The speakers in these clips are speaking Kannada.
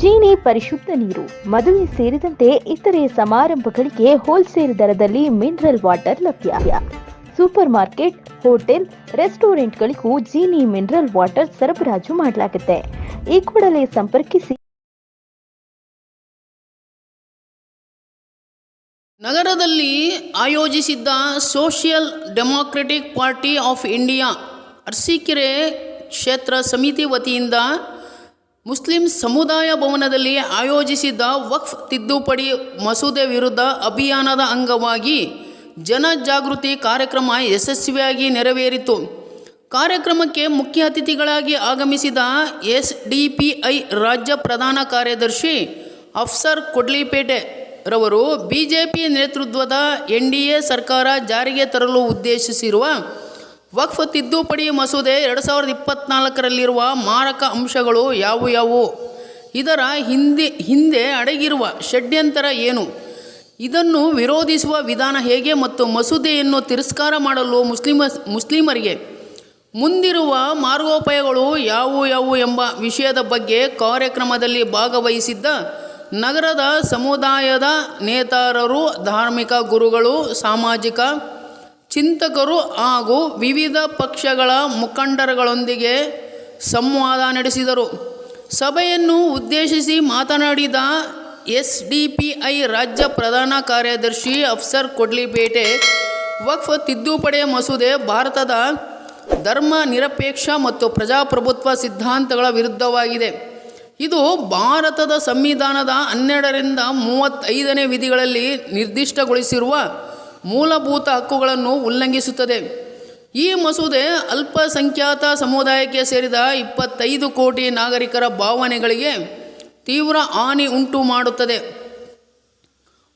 ಜೀನಿ ಪರಿಶುದ್ಧ ನೀರು, ಮದುವೆ ಸೇರಿದಂತೆ ಇತರೆ ಸಮಾರಂಭಗಳಿಗೆ ಹೋಲ್ಸೇಲ್ ದರದಲ್ಲಿ ಮಿನರಲ್ ವಾಟರ್ ಲಭ್ಯ. ಸೂಪರ್ ಮಾರ್ಕೆಟ್ ಹೋಟೆಲ್ ರೆಸ್ಟೋರೆಂಟ್ಗಳಿಗೂ ಜೀನಿ ಮಿನರಲ್ ವಾಟರ್ ಸರಬರಾಜು ಮಾಡಲಾಗುತ್ತೆ. ಈ ಕೂಡಲೇ ಸಂಪರ್ಕಿಸಿ. ನಗರದಲ್ಲಿ ಆಯೋಜಿಸಿದ್ದ social democratic party of India Arsikere ಕ್ಷೇತ್ರ ಸಮಿತಿ ವತಿಯಿಂದ ಮುಸ್ಲಿಂ ಸಮುದಾಯ ಭವನದಲ್ಲಿ ಆಯೋಜಿಸಿದ್ದ ವಕ್ಫ್ ತಿದ್ದುಪಡಿ ಮಸೂದೆ ವಿರುದ್ಧ ಅಭಿಯಾನದ ಅಂಗವಾಗಿ ಜನಜಾಗೃತಿ ಕಾರ್ಯಕ್ರಮ ಯಶಸ್ವಿಯಾಗಿ ನೆರವೇರಿತು. ಕಾರ್ಯಕ್ರಮಕ್ಕೆ ಮುಖ್ಯ ಅತಿಥಿಗಳಾಗಿ ಆಗಮಿಸಿದ ಎಸ್ ಡಿ ಪಿ ಐ ರಾಜ್ಯ ಪ್ರಧಾನ ಕಾರ್ಯದರ್ಶಿ ಅಫ್ಸರ್ ಕೊಡ್ಲಿಪೇಟೆ ರವರು ಬಿಜೆಪಿ ನೇತೃತ್ವದ ಎನ್ ಡಿ ಎ ಸರ್ಕಾರ ಜಾರಿಗೆ ತರಲು ಉದ್ದೇಶಿಸಿರುವ ವಕ್ಫ್ ತಿದ್ದುಪಡಿ ಮಸೂದೆ ಎರಡು ಸಾವಿರದ ಇಪ್ಪತ್ನಾಲ್ಕರಲ್ಲಿರುವ ಮಾರಕ ಅಂಶಗಳು ಯಾವು ಯಾವು ಇದರ ಹಿಂದೆ ಹಿಂದೆ ಅಡಗಿರುವ ಷಡ್ಯಂತರ ಏನು? ಇದನ್ನು ವಿರೋಧಿಸುವ ವಿಧಾನ ಹೇಗೆ ಮತ್ತು ಮಸೂದೆಯನ್ನು ತಿರಸ್ಕಾರ ಮಾಡಲು ಮುಸ್ಲಿಮ, ಮುಸ್ಲಿಮರಿಗೆ ಮುಂದಿರುವ ಮಾರ್ಗೋಪಾಯಗಳು ಯಾವುವು ಯಾವುವು ಎಂಬ ವಿಷಯದ ಬಗ್ಗೆ ಕಾರ್ಯಕ್ರಮದಲ್ಲಿ ಭಾಗವಹಿಸಿದ್ದ ನಗರದ ಸಮುದಾಯದ ನೇತಾರರು, ಧಾರ್ಮಿಕ ಗುರುಗಳು, ಸಾಮಾಜಿಕ ಚಿಂತಕರು ಹಾಗೂ ವಿವಿಧ ಪಕ್ಷಗಳ ಮುಖಂಡರುಗಳೊಂದಿಗೆ ಸಂವಾದ ನಡೆಸಿದರು. ಸಭೆಯನ್ನು ಉದ್ದೇಶಿಸಿ ಮಾತನಾಡಿದ ಎಸ್ ಡಿ ಪಿ ಐ ರಾಜ್ಯ ಪ್ರಧಾನ ಕಾರ್ಯದರ್ಶಿ ಅಫ್ಸರ್ ಕೊಡ್ಲಿಪೇಟೆ, ವಕ್ಫ್ ತಿದ್ದುಪಡಿ ಮಸೂದೆ ಭಾರತದ ಧರ್ಮ ನಿರಪೇಕ್ಷ ಮತ್ತು ಪ್ರಜಾಪ್ರಭುತ್ವ ಸಿದ್ಧಾಂತಗಳ ವಿರುದ್ಧವಾಗಿದೆ. ಇದು ಭಾರತದ ಸಂವಿಧಾನದ ಹನ್ನೆರಡರಿಂದ ಮೂವತ್ತೈದನೇ ವಿಧಿಗಳಲ್ಲಿ ನಿರ್ದಿಷ್ಟಗೊಳಿಸಿರುವ ಮೂಲಭೂತ ಹಕ್ಕುಗಳನ್ನು ಉಲ್ಲಂಘಿಸುತ್ತದೆ. ಈ ಮಸೂದೆ ಅಲ್ಪಸಂಖ್ಯಾತ ಸಮುದಾಯಕ್ಕೆ ಸೇರಿದ ಇಪ್ಪತ್ತೈದು ಕೋಟಿ ನಾಗರಿಕರ ಭಾವನೆಗಳಿಗೆ ತೀವ್ರ ಹಾನಿ ಉಂಟು ಮಾಡುತ್ತದೆ.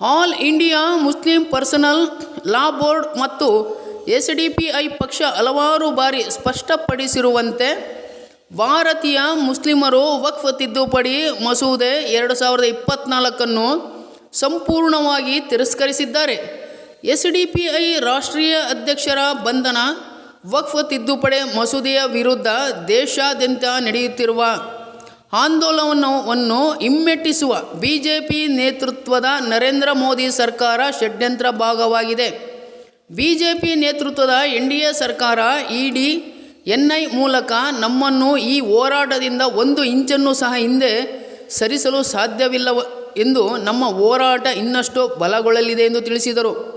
All India Muslim personal law board ಮತ್ತು ಎಸ್ ಡಿ ಪಿ ಐ ಪಕ್ಷ ಹಲವಾರು ಬಾರಿ ಸ್ಪಷ್ಟಪಡಿಸಿರುವಂತೆ, ಭಾರತೀಯ ಮುಸ್ಲಿಮರು ವಕ್ಫ್ ತಿದ್ದುಪಡಿ ಮಸೂದೆ ಎರಡು ಸಾವಿರದ ಇಪ್ಪತ್ತ್ನಾಲ್ಕನ್ನು ಸಂಪೂರ್ಣವಾಗಿ ತಿರಸ್ಕರಿಸಿದ್ದಾರೆ. ಎಸ್ ಡಿ ಪಿ ಐ ರಾಷ್ಟ್ರೀಯ ಅಧ್ಯಕ್ಷರ ಬಂಧನ, ವಕ್ಫ್ ತಿದ್ದುಪಡಿ ಮಸೂದೆಯ ವಿರುದ್ಧ ದೇಶಾದ್ಯಂತ ನಡೆಯುತ್ತಿರುವ ಆಂದೋಲನವನ್ನು ಹಿಮ್ಮೆಟ್ಟಿಸುವ ಬಿ ಜೆ ಪಿ ನೇತೃತ್ವದ ನರೇಂದ್ರ ಮೋದಿ ಸರ್ಕಾರ ಷಡ್ಯಂತ್ರ ಭಾಗವಾಗಿದೆ. ಬಿ ಜೆ ಪಿ ನೇತೃತ್ವದ ಎನ್ ಡಿ ಎ ಸರ್ಕಾರ ಇ ಡಿ ಎನ್ ಐ ಮೂಲಕ ನಮ್ಮನ್ನು ಈ ಹೋರಾಟದಿಂದ ಒಂದು ಇಂಚನ್ನು ಸಹ ಹಿಂದೆ ಸರಿಸಲು ಸಾಧ್ಯವಿಲ್ಲ ಎಂದು ನಮ್ಮ ಹೋರಾಟ ಇನ್ನಷ್ಟು ಬಲಗೊಳ್ಳಲಿದೆ ಎಂದು ತಿಳಿಸಿದರು.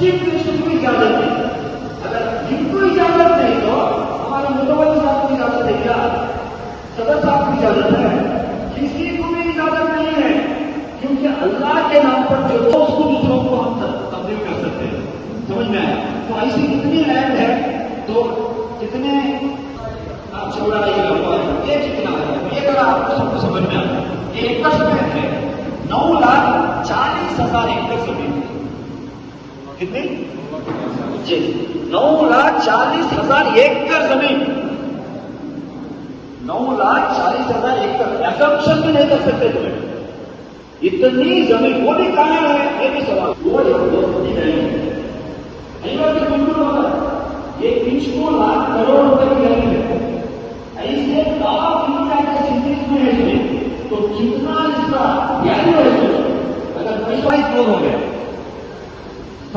चीफ मिनिस्टर को इजाज़त नहीं अगर इनको इजाज़त नहीं तो हमारे मुतवल साहब को इजाज़त है। क्या सदर साहब को इजाज़त है किसी को भी इजाज़त नहीं है क्योंकि अल्लाह के नाम पर जो हो उसको दूसरों को हम तब्दील कर सकते हैं समझ में आया तो ऐसी कितनी लैंड है? तो कितने आप लंबाई ये कितना है? ये अगर आपको सबको समझ में आता है। एकड़ में है। नौ लाख चालीस हज़ार एकड़ ज़मीन। कितनी? जी। नौ लाख चालीस हज़ार एकड़ ज़मीन। नौ लाख चालीस हज़ार एकड़। एजम्पन भी नहीं कर सकते तुम्हें। इतनी ज़मीन, वो भी कहाँ है? ये भी सवाल। वो बिल्कुल होगा।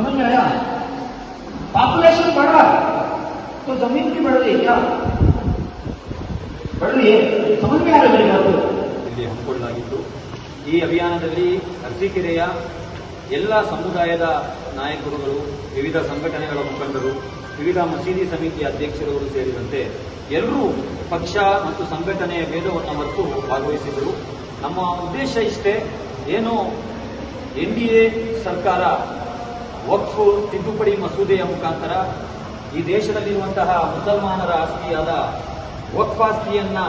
समझ में आया पॉपुलेशन बढ़ रहा है तो जमीन भी बढ़ रही है क्या बढ़ रही है समझ में आ रहा है मेरी बात को? ಇಲ್ಲಿ ಹಮ್ಮಿಕೊಳ್ಳಲಾಗಿತ್ತು ಈ ಅಭಿಯಾನದಲ್ಲಿ ಅರಸೀಕೆರೆಯ ಎಲ್ಲ ಸಮುದಾಯದ ನಾಯಕರುಗಳು ವಿವಿಧ ಸಂಘಟನೆಗಳ ಮುಖಂಡರು ವಿವಿಧ ಮಸೀದಿ ಸಮಿತಿಯ ಅಧ್ಯಕ್ಷರುಗಳು ಸೇರಿದಂತೆ ಎಲ್ಲರೂ ಪಕ್ಷ ಮತ್ತು ಸಂಘಟನೆಯ ಭೇದವನ್ನು ಹೊತ್ತು ಭಾಗವಹಿಸಿದರು ನಮ್ಮ ಉದ್ದೇಶ ಇಷ್ಟೇ ಏನು ಎನ್ ಡಿ ಎ ಸರ್ಕಾರ ವಕ್ಫ್ ತಿದ್ದುಪಡಿ ಮಸೂದೆಯ ಮುಖಾಂತರ ಈ ದೇಶದಲ್ಲಿರುವಂತಹ ಮುಸಲ್ಮಾನರ ಆಸ್ತಿಯಾದ ವಕ್ಫ್ ಆಸ್ತಿಯನ್ನ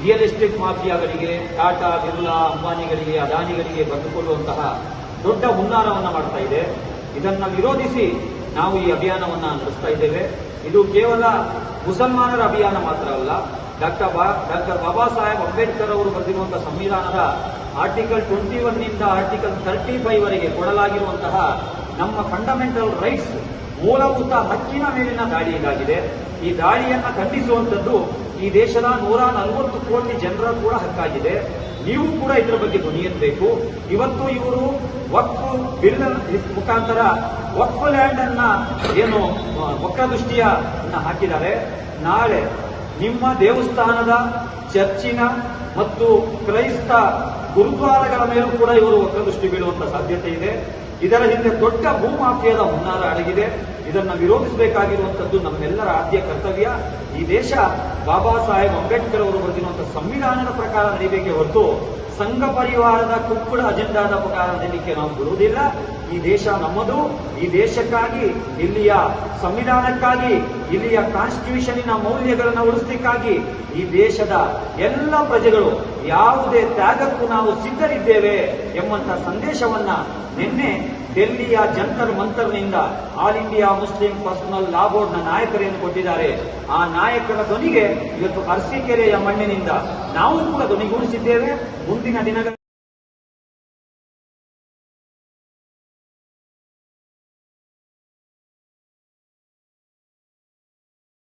ರಿಯಲ್ ಎಸ್ಟೇಟ್ ಮಾಫಿಯಾಗಳಿಗೆ, ಟಾಟಾ, ಬಿರ್ಲಾ, ಅಂಬಾನಿಗಳಿಗೆ, ಅದಾನಿಗಳಿಗೆ ಬಂದುಕೊಳ್ಳುವಂತಹ ದೊಡ್ಡ ಹುನ್ನಾರವನ್ನು ಮಾಡ್ತಾ ಇದೆ. ಇದನ್ನು ವಿರೋಧಿಸಿ ನಾವು ಈ ಅಭಿಯಾನವನ್ನು ನಡೆಸ್ತಾ ಇದ್ದೇವೆ. ಇದು ಕೇವಲ ಮುಸಲ್ಮಾನರ ಅಭಿಯಾನ ಮಾತ್ರ ಅಲ್ಲ, ಡಾಕ್ಟರ್ ಬಾ, ಡಾಕ್ಟರ್ ಬಾಬಾ ಸಾಹೇಬ್ ಅಂಬೇಡ್ಕರ್ ಅವರು ಬರೆದಿರುವಂತಹ ಸಂವಿಧಾನದ ಆರ್ಟಿಕಲ್ ಟ್ವೆಂಟಿ ಒನ್ನಿಂದ ಆರ್ಟಿಕಲ್ ತರ್ಟಿ ಫೈವ್ ವರೆಗೆ ಕೊಡಲಾಗಿರುವಂತಹ ನಮ್ಮ ಫಂಡಮೆಂಟಲ್ ರೈಟ್ಸ್ ಮೂಲಭೂತ ಹಕ್ಕಿನ ಮೇಲಿನ ದಾಳಿ ಇದಾಗಿದೆ ಈ ದಾಳಿಯನ್ನ ಖಂಡಿಸುವಂತದ್ದು ಈ ದೇಶದ ನೂರ ನಲವತ್ತು ಕೋಟಿ ಜನರ ಕೂಡ ಹಕ್ಕಾಗಿದೆ. ನೀವು ಕೂಡ ಇದರ ಬಗ್ಗೆ ಧ್ವನಿಯಬೇಕು ಇವತ್ತು ಇವರು ವಕ್ಫ್ ಬಿಲ್ ಮುಖಾಂತರ ವಕ್ಫ್ ಲ್ಯಾಂಡ್ ಅನ್ನ ಏನು ವಕ್ರದೃಷ್ಟಿಯ ಹಾಕಿದ್ದಾರೆ. ನಾಳೆ ನಿಮ್ಮ ದೇವಸ್ಥಾನದ ಚರ್ಚಿನ ಮತ್ತು ಕ್ರೈಸ್ತ ಗುರುದ್ವಾರಗಳ ಮೇಲೂ ಕೂಡ ಇವರು ವಕ್ರದೃಷ್ಟಿ ಬೀಳುವಂತ ಸಾಧ್ಯತೆ ಇದೆ. ಇದರ ಹಿಂದೆ ದೊಡ್ಡ ಭೂಮಾಫಿಯಾದ ಹುನ್ನಾರ ಅಡಗಿದೆ. ಇದನ್ನು ವಿರೋಧಿಸಬೇಕಾಗಿರುವಂತದ್ದು ನಮ್ಮೆಲ್ಲರ ಆದ್ಯ ಕರ್ತವ್ಯ. ಈ ದೇಶ ಬಾಬಾ ಸಾಹೇಬ್ ಅಂಬೇಡ್ಕರ್ ಅವರು ಬರೆದಿರುವಂತಹ ಸಂವಿಧಾನದ ಪ್ರಕಾರ ನಡೀಬೇಕೆ ಹೊರತು ಸಂಘ ಪರಿವಾರದ ಕುಕ್ಕುಳ ಅಜೆಂಡಾದ ಪ್ರಕಾರ ನಡೀಲಿಕ್ಕೆ ನಾವು ಬರುವುದಿಲ್ಲ. ಈ ದೇಶ ನಮ್ಮದು. ಈ ದೇಶಕ್ಕಾಗಿ, ಇಲ್ಲಿಯ ಸಂವಿಧಾನಕ್ಕಾಗಿ, ಇಲ್ಲಿಯ ಕಾನ್ಸ್ಟಿಟ್ಯೂಷನಿನ ಮೌಲ್ಯಗಳನ್ನು ಉಳಿಸಲಿಕ್ಕಾಗಿ ಈ ದೇಶದ ಎಲ್ಲ ಪ್ರಜೆಗಳು ಯಾವುದೇ ತ್ಯಾಗಕ್ಕೂ ನಾವು ಸಿದ್ಧರಿದ್ದೇವೆ ಎಂಬಂತ ಸಂದೇಶವನ್ನ ನಿನ್ನೆ ಡೆಲ್ಲಿಯ Jantar ಮಂತರ್ನಿಂದ all India Muslim personal law ನ ನಾಯಕರೇನು ಕೊಟ್ಟಿದ್ದಾರೆ. ಆ ನಾಯಕರ ಧ್ವನಿಗೆ ಇವತ್ತು ಅರಸೀಕೆರೆಯ ಮಣ್ಣಿನಿಂದ ನಾವು ಕೂಡ ಧ್ವನಿಗೂಡಿಸಿದ್ದೇವೆ. ಮುಂದಿನ ದಿನಗಳ